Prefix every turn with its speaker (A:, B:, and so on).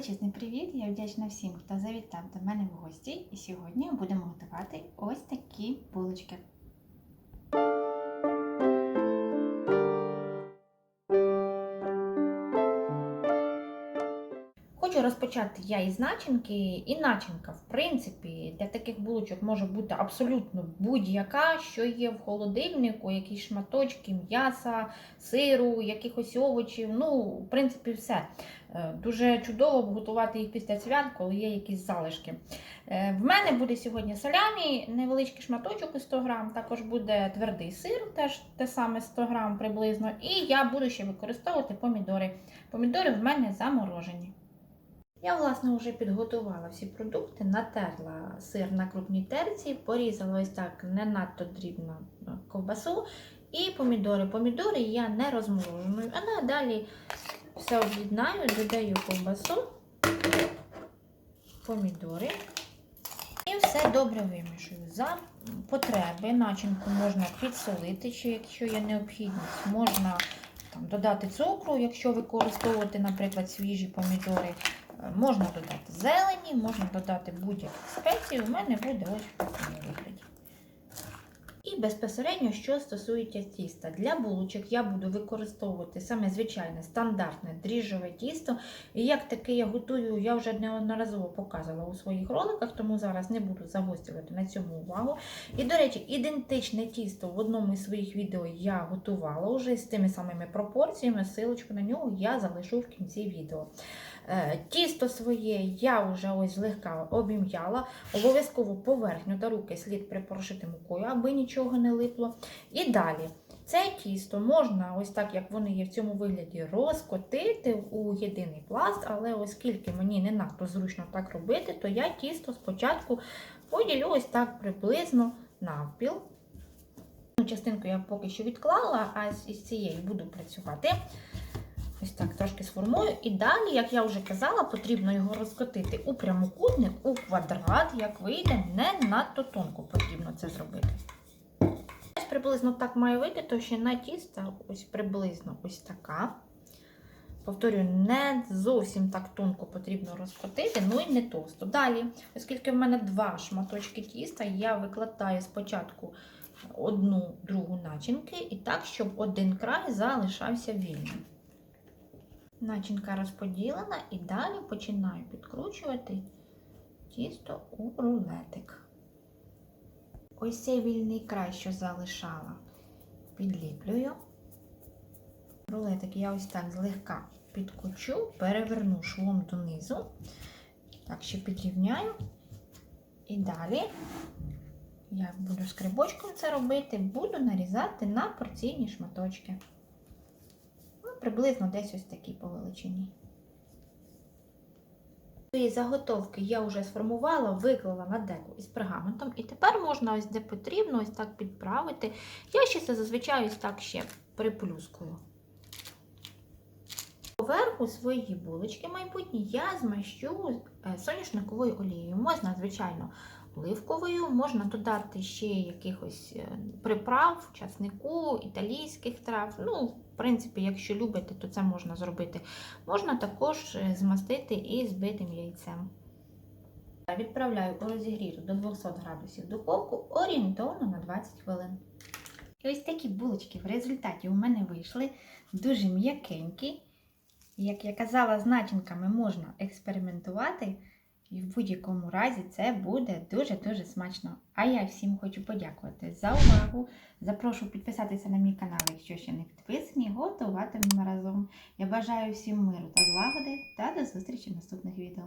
A: Величезний привіт! Я вдячна всім, хто завітав до мене в гості. І сьогодні будемо готувати ось такі булочки. Хочу розпочати я із начинки. І начинка, в принципі, для таких булочок може бути абсолютно будь-яка, що є в холодильнику, якісь шматочки м'яса, сиру, якихось овочів. Ну, в принципі, все. Е, Дуже чудово готувати їх після свят, коли є якісь залишки. Е, В мене буде сьогодні салямі, невеличкий шматочок із 100 грам, також буде твердий сир, теж те саме 100 грам приблизно. І я буду ще використовувати помідори. Помідори в мене заморожені. Я, власне, вже підготувала всі продукти, натерла сир на крупній терці, порізала ось так не надто дрібно ковбасу і помідори. Помідори я не розморожую, а далі все об'єднаю, додаю ковбасу, помідори і все добре вимішую. За потреби начинку можна підсолити, чи якщо є необхідність, можна там, додати цукру, якщо використовувати, наприклад, свіжі помідори. Можна додати зелені, можна додати будь-які спеції. У мене буде ось в такому вигляді. І безпосередньо, що стосується тіста. Для булочок я буду використовувати саме звичайне стандартне дріжджове тісто. І як таке я готую, я вже неодноразово показувала у своїх роликах, тому зараз не буду загострювати на цьому увагу. І, до речі, ідентичне тісто в одному із своїх відео я готувала вже з тими самими пропорціями. Силочку на нього я залишу в кінці відео. Е, Тісто своє я вже ось злегка обім'яла. Обов'язково поверхню та руки слід припорошити мукою, аби нічого не липло. І далі. Це тісто можна, ось так як вони є в цьому вигляді, розкотити у єдиний пласт, але оскільки мені не надто зручно так робити, то я тісто спочатку поділю ось так приблизно навпіл. Частинку я поки що відклала, а із цією буду працювати. Ось так трошки сформую. І далі, як я вже казала, потрібно його розкотити у прямокутник, у квадрат, як вийде, не надто тонко потрібно це зробити. Приблизно так має вийти, товщина тіста ось приблизно ось така. Повторюю, не зовсім так тонко потрібно розкотити, ну і не товсто. Далі, оскільки в мене два шматочки тіста, я викладаю спочатку одну другу начинки, і так, щоб один край залишався вільним. Начинка розподілена і далі починаю підкручувати тісто у рулетик. Ось цей вільний край, що залишала, підліплюю. Рулетик я ось так злегка підкочу, переверну швом донизу. Так, ще підрівняю. І далі я буду скрибочком це робити, буду нарізати на порційні шматочки. Ну, приблизно десь ось такі по величині. Свої заготовки я вже сформувала, виклала на деку із пергаментом. І тепер можна ось де потрібно, ось так підправити. Я ще це зазвичай ось так ще приплюскую. Поверху свої булочки майбутні я змащу е, соняшниковою олією. Можна, звичайно, оливковою, можна додати ще якихось е, приправ, часнику, італійських трав. Ну, в принципі, якщо любите, то це можна зробити. Можна також е, змастити і збитим яйцем. Відправляю у розігріту до 200 градусів духовку орієнтовно на 20 хвилин. І ось такі булочки в результаті у мене вийшли дуже м'якенькі. Як я казала, з начинками можна експериментувати, і в будь-якому разі це буде дуже-дуже смачно. А я всім хочу подякувати за увагу. Запрошую підписатися на мій канал, якщо ще не підписані, готуватимемо разом. Я бажаю всім миру та злагоди та до зустрічі в наступних відео.